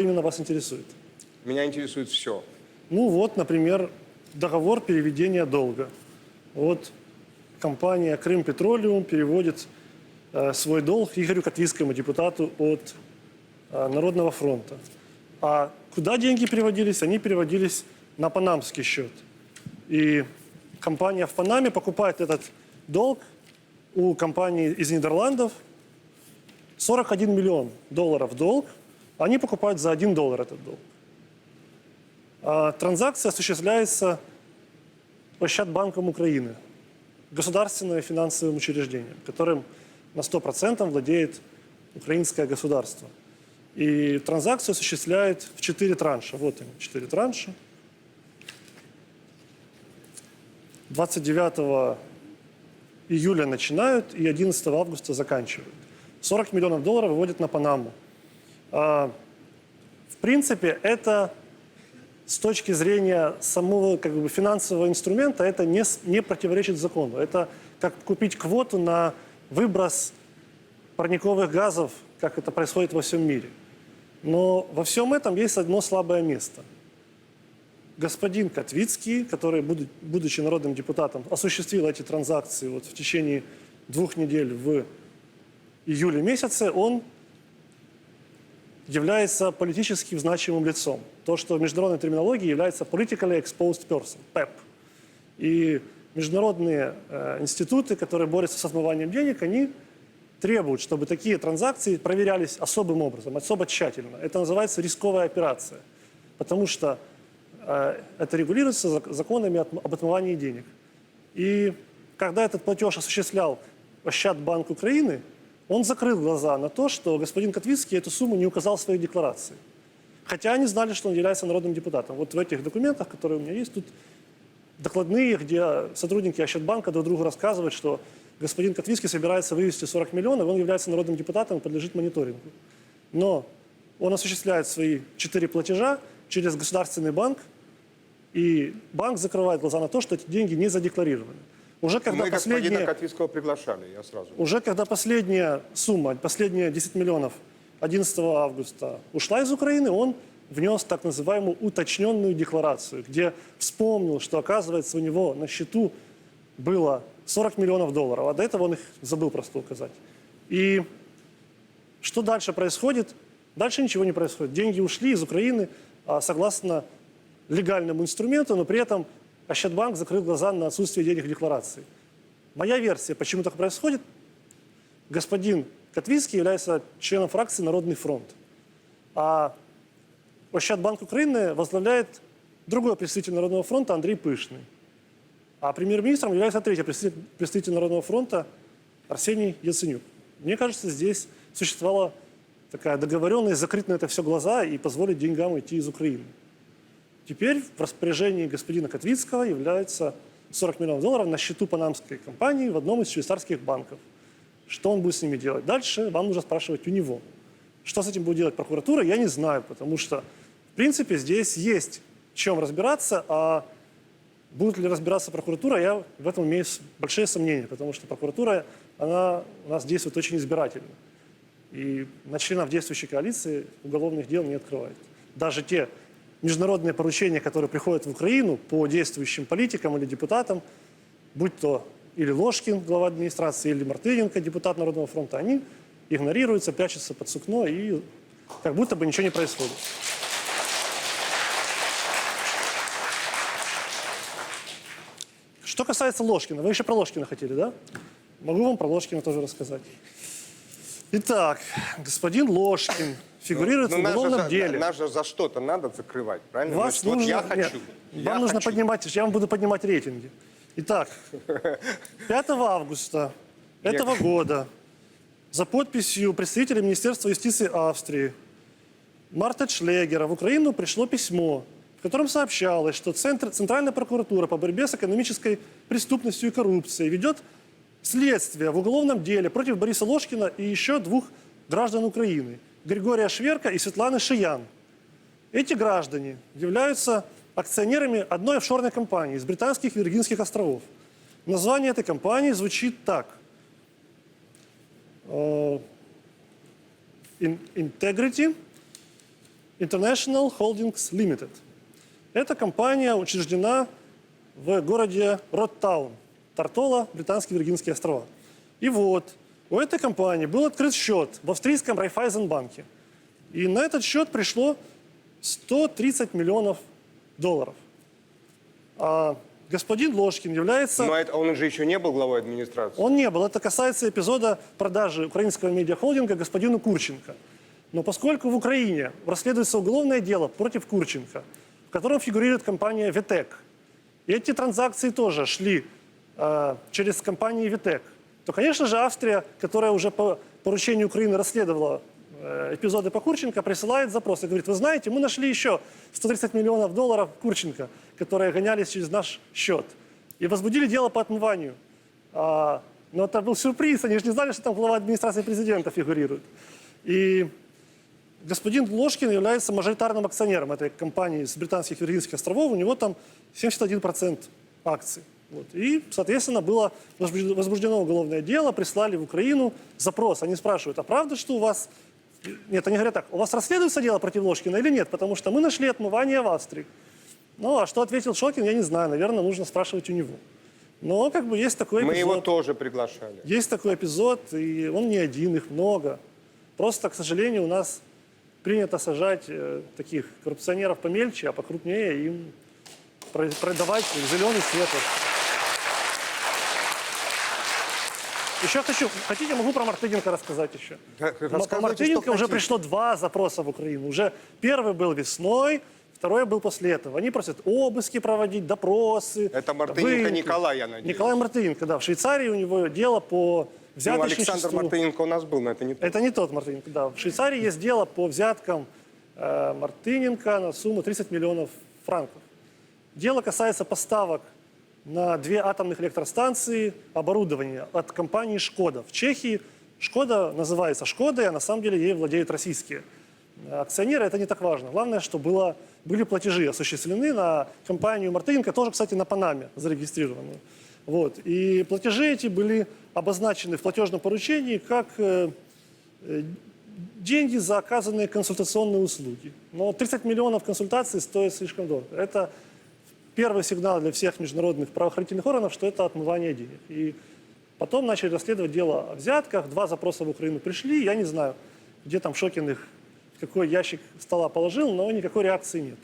именно вас интересует? Меня интересует все. Ну вот, например, договор переведения долга. Вот компания Крым Петролиум переводит э, свой долг Игорю Котвицкому, депутату от э, Народного фронта. А куда деньги переводились? Они переводились на панамский счет. И компания в Панаме покупает этот долг у компании из Нидерландов 41 миллион долларов долг. Они покупают за 1 доллар этот долг. А транзакция осуществляется Ощадбанком Украины, государственным финансовым учреждением, которым на 100% владеет украинское государство. И транзакцию осуществляет в четыре транша. Вот они, четыре транша. 29 июля начинают и 11 августа заканчивают. 40 миллионов долларов выводят на Панаму. А, В принципе, это с точки зрения самого как бы, финансового инструмента, это не, не противоречит закону. Это как купить квоту на выброс парниковых газов, как это происходит во всем мире. Но во всем этом есть одно слабое место. Господин Котвицкий, который, буду- будучи народным депутатом, осуществил эти транзакции вот в течение двух недель в июле месяце, он является политически значимым лицом. То, что в международной терминологии является politically exposed person, PEP. И международные э, институты, которые борются с отмыванием денег, они требуют, чтобы такие транзакции проверялись особым образом, особо тщательно. Это называется рисковая операция, потому что э, это регулируется зак- законами от- об отмывании денег. И когда этот платеж осуществлял Ощадбанк Украины, он закрыл глаза на то, что господин Котвицкий эту сумму не указал в своей декларации. Хотя они знали, что он является народным депутатом. Вот в этих документах, которые у меня есть, тут докладные, где сотрудники Ощадбанка друг другу рассказывают, что господин Котвицкий собирается вывести 40 миллионов, он является народным депутатом и подлежит мониторингу. Но он осуществляет свои четыре платежа через государственный банк, и банк закрывает глаза на то, что эти деньги не задекларированы. Уже когда Мы последние... Котвицкого приглашали, я сразу. Уже когда последняя сумма, последние 10 миллионов 11 августа ушла из Украины, он внес так называемую уточненную декларацию, где вспомнил, что, оказывается, у него на счету было 40 миллионов долларов, а до этого он их забыл просто указать. И что дальше происходит? Дальше ничего не происходит. Деньги ушли из Украины а, согласно легальному инструменту, но при этом Ощадбанк закрыл глаза на отсутствие денег в декларации. Моя версия, почему так происходит, господин Котвицкий является членом фракции «Народный фронт». А Ощадбанк Украины возглавляет другой представитель Народного фронта Андрей Пышный. А премьер-министром является третий представитель, Народного фронта Арсений Яценюк. Мне кажется, здесь существовала такая договоренность закрыть на это все глаза и позволить деньгам идти из Украины. Теперь в распоряжении господина Котвицкого является 40 миллионов долларов на счету панамской компании в одном из швейцарских банков. Что он будет с ними делать? Дальше вам нужно спрашивать у него. Что с этим будет делать прокуратура, я не знаю, потому что, в принципе, здесь есть чем разбираться, а будет ли разбираться прокуратура, я в этом имею большие сомнения, потому что прокуратура, она у нас действует очень избирательно. И на членов действующей коалиции уголовных дел не открывает. Даже те международные поручения, которые приходят в Украину по действующим политикам или депутатам, будь то или Ложкин, глава администрации, или Мартыненко, депутат Народного фронта, они игнорируются, прячутся под сукно, и как будто бы ничего не происходит. Что касается Ложкина, вы еще про Ложкина хотели, да? Могу вам про Ложкина тоже рассказать. Итак, господин Ложкин фигурирует Ну, в нас же уголовном за- деле. Нас же за что-то надо закрывать, правильно? Вас Значит, вот нужно, я нет, хочу. вам я нужно хочу. поднимать, я вам буду поднимать рейтинги. Итак, 5 августа этого года за подписью представителя Министерства юстиции Австрии Марта Шлегера в Украину пришло письмо, в котором сообщалось, что Центр, Центральная прокуратура по борьбе с экономической преступностью и коррупцией ведет следствие в уголовном деле против Бориса Ложкина и еще двух граждан Украины – Григория Шверка и Светланы Шиян. Эти граждане являются акционерами одной офшорной компании из британских Виргинских островов. Название этой компании звучит так. Э, In- Integrity International Holdings Limited. Эта компания учреждена в городе Роттаун, Тартола, Британские Виргинские острова. И вот, у этой компании был открыт счет в австрийском Райфайзенбанке. И на этот счет пришло 130 миллионов долларов. А господин Ложкин является... Но это, он же еще не был главой администрации. Он не был. Это касается эпизода продажи украинского медиахолдинга господину Курченко. Но поскольку в Украине расследуется уголовное дело против Курченко, в котором фигурирует компания «Витек», и эти транзакции тоже шли э, через компанию «Витек», то, конечно же, Австрия, которая уже по поручению Украины расследовала э, эпизоды по Курченко, присылает запрос и говорит, вы знаете, мы нашли еще 130 миллионов долларов Курченко, которые гонялись через наш счет. И возбудили дело по отмыванию. А, но это был сюрприз, они же не знали, что там глава администрации президента фигурирует. И господин Ложкин является мажоритарным акционером этой компании с британских Виргинских островов. У него там 71% акций. Вот. И, соответственно, было возбуждено уголовное дело, прислали в Украину запрос. Они спрашивают, а правда, что у вас... Нет, они говорят так, у вас расследуется дело против Ложкина или нет? Потому что мы нашли отмывание в Австрии. Ну, а что ответил Шокин, я не знаю. Наверное, нужно спрашивать у него. Но как бы есть такой Мы эпизод. его тоже приглашали. Есть такой эпизод, и он не один, их много. Просто, к сожалению, у нас принято сажать э, таких коррупционеров помельче, а покрупнее им про- продавать зеленый свет. Еще хочу, хотите, могу про Мартыненко рассказать еще. Рассказывайте, Мартыненко уже хотите. пришло два запроса в Украину. Уже первый был весной, второй был после этого. Они просят обыски проводить, допросы. Это Мартыненко выемки. Николай, я надеюсь. Николай Мартыненко, да. В Швейцарии у него дело по Ну, взяточничеству. Александр Мартыненко у нас был, но это не то. Это не тот Мартыненко, да. В Швейцарии есть дело по взяткам э, Мартыненко на сумму 30 миллионов франков. Дело касается поставок на две атомных электростанции оборудования от компании «Шкода». В Чехии «Шкода» называется «Шкодой», а на самом деле ей владеют российские акционеры. Это не так важно. Главное, что было, были платежи осуществлены на компанию Мартыненко, тоже, кстати, на Панаме зарегистрированную. Вот. И платежи эти были обозначены в платежном поручении как э, э, деньги за оказанные консультационные услуги. Но 30 миллионов консультаций стоит слишком дорого. Это первый сигнал для всех международных правоохранительных органов, что это отмывание денег. И потом начали расследовать дело о взятках. Два запроса в Украину пришли. Я не знаю, где там Шокин их в какой ящик стола положил, но никакой реакции нет.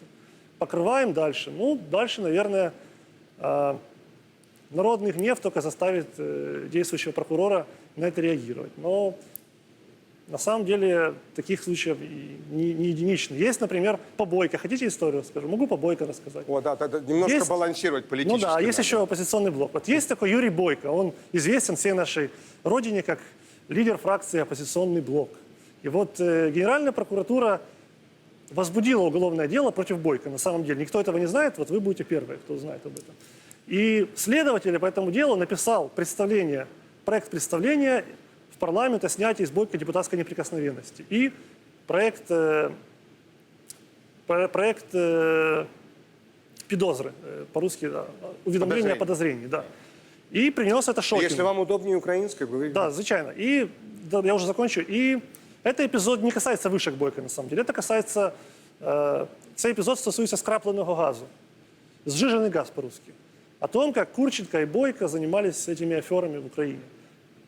Покрываем дальше. Ну, дальше, наверное, а, народный гнев только заставит э, действующего прокурора на это реагировать. Но на самом деле таких случаев не, не единично. Есть, например, побойка. Хотите историю расскажу? Могу побойка рассказать. О, да, да, да, немножко Есть- балансировать Ну политически. да, есть надо. еще оппозиционный блок. Вот есть такой Юрий Бойко. Он известен всей нашей родине как лидер фракции «Оппозиционный блок». И вот э, Генеральная прокуратура возбудила уголовное дело против Бойко. На самом деле никто этого не знает, вот вы будете первые, кто узнает об этом. И следователь по этому делу написал представление, проект представления в парламент о снятии с Бойко депутатской неприкосновенности. И проект, э, про- проект э, підозри, э, по-русски, да, уведомление о подозрении, да. И принес это Шокину. Если вам удобнее украинской, вы... Да, звичайно. И да, я уже закончу. И это епізод не касается вишок Бойка, на самом деле. Это касается... Э, цей епізод стосується скрапленого газу. Сжиженный газ по-русски. О том, как Курченко и Бойко занимались этими аферами в Украине.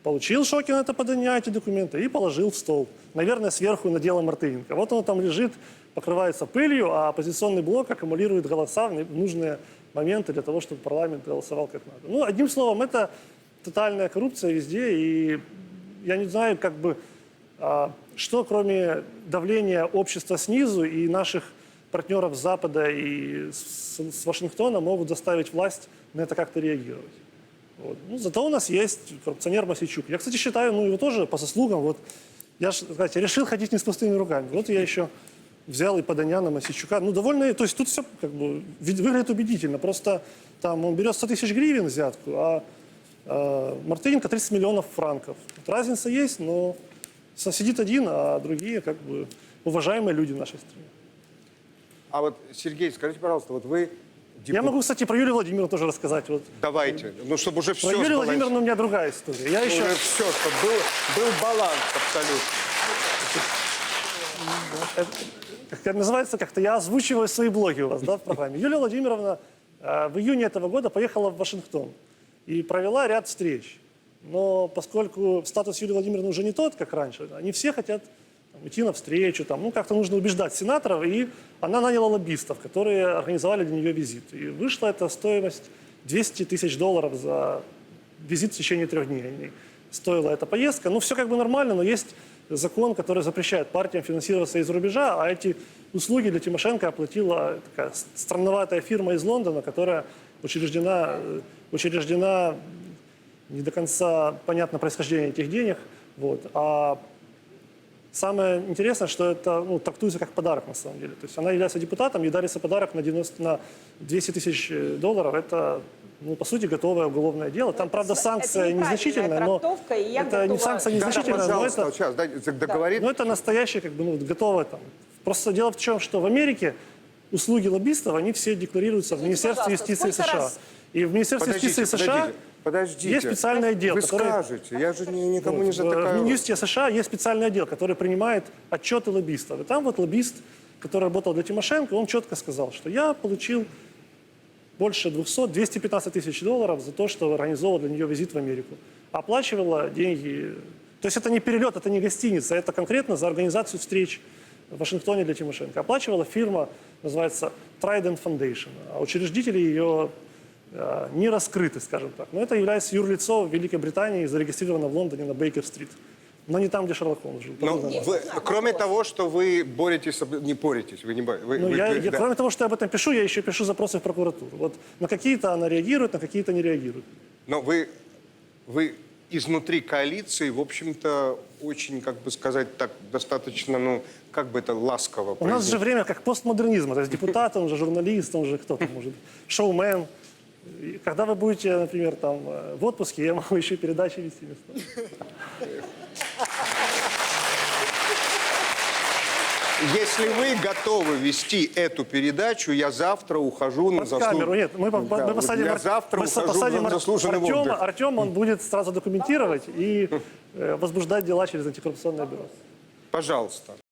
Получил Шокин это подання, эти документы, и положил в стол. Наверное, сверху на дело Мартыненко. Вот он там лежит, покрывается пылью, а оппозиционный блок аккумулирует голоса в нужные моменты для того, чтобы парламент голосовал как надо. Ну, одним словом, это тотальная коррупция везде, и я не знаю, как бы, а, что кроме давления общества снизу и наших партнеров Запада и с, с Вашингтона могут заставить власть на это как-то реагировать. Вот. Ну, зато у нас есть коррупционер Масичук. Я, кстати, считаю, ну, его тоже по заслугам. Вот, я же, знаете, решил ходить не с пустыми руками. Вот я еще взял и подання на Масичука. Ну, довольно, то есть тут все как бы выглядит убедительно. Просто там он берет 100 тысяч гривен взятку, а э, Мартыненко 30 миллионов франков. Вот разница есть, но сидит один, а другие как бы уважаемые люди нашей стране. А вот, Сергей, скажите, пожалуйста, вот вы... Я депу- могу, кстати, про Юлию Владимировну тоже рассказать. Вот. Давайте, ну, чтобы уже все... Про Юлию Владимировну у меня другая история. Я еще... Уже все, чтобы был, был баланс абсолютно. как называется как-то, я озвучиваю свои блоги у вас, да, в программе. Юлия Владимировна э, в июне этого года поехала в Вашингтон и провела ряд встреч. Но поскольку статус Юлии Владимировны уже не тот, как раньше, они все хотят идти навстречу, там, ну, как-то нужно убеждать сенаторов, и она наняла лоббистов, которые организовали для нее визит. И вышла эта стоимость 200 тысяч долларов за визит в течение трех дней. Стоила эта поездка. Ну, все как бы нормально, но есть закон, который запрещает партиям финансироваться из рубежа, а эти услуги для Тимошенко оплатила такая странноватая фирма из Лондона, которая учреждена, э, учреждена не до конца понятно происхождение этих денег. Вот. А самое интересное, что это ну, трактуется как подарок на самом деле. То есть она является депутатом, ей дарится подарок на, 90, на 200 тысяч э, долларов. Это, ну, по сути, готовое уголовное дело. Там, правда, это санкция неправильная незначительная, но трактовка, и я это не готова- санкция Да, да, незначительная, но это, сейчас, дай- договорит. но это настоящее, как бы, ну, готовое там. Просто дело в чем, что в Америке услуги лоббистов, они все декларируются в Скажите, Министерстве пожалуйста, юстиции США. раз- И в Министерстве Подождите, юстиции США подождите, есть специальный отдел, Вы который... скажете, я же ни- никому не Вот, В затыкаю. Минюсте США есть специальный отдел, который принимает отчеты лоббистов. И там вот лоббист, который работал для Тимошенко, он четко сказал, что я получил больше 200, 215 тысяч долларов за то, что организовал для нее визит в Америку. Оплачивала деньги. То есть это не перелет, это не гостиница, это конкретно за организацию встреч в Вашингтоне для Тимошенко. Оплачивала фирма, называется Trident Foundation, а учредители ее не раскрыты, скажем так. Но это является юрлицо в Великой Британии, зарегистрировано в Лондоне на Бейкер-стрит. Но не там, где Шерлок Холмс жил. Но Потом- вы, кроме того, что вы боретесь, не боретесь, вы не боретесь. Вы, Ну, вы- я, вы- я- да. Кроме того, что я об этом пишу, я еще пишу запросы в прокуратуру. Вот на какие-то она реагирует, на какие-то не реагирует. Но вы, вы изнутри коалиции, в общем-то, очень, как бы сказать так, достаточно, ну, как бы это ласково У нас произнести. же время как постмодернизма. То есть депутат, он же журналист, он же кто там может быть, шоумен. И когда вы будете, например, там э, в отпуске, я могу еще передачи вести. вместо. Если вы готовы вести эту передачу, я завтра ухожу на Под камеру. Нет, мы, по- Да, мы посадим, я Ар- завтра мы ухожу посадим на Ар- заслуженный Артема, отдых. Артем, он будет сразу документировать и э, возбуждать дела через антикоррупционное бюро. Пожалуйста.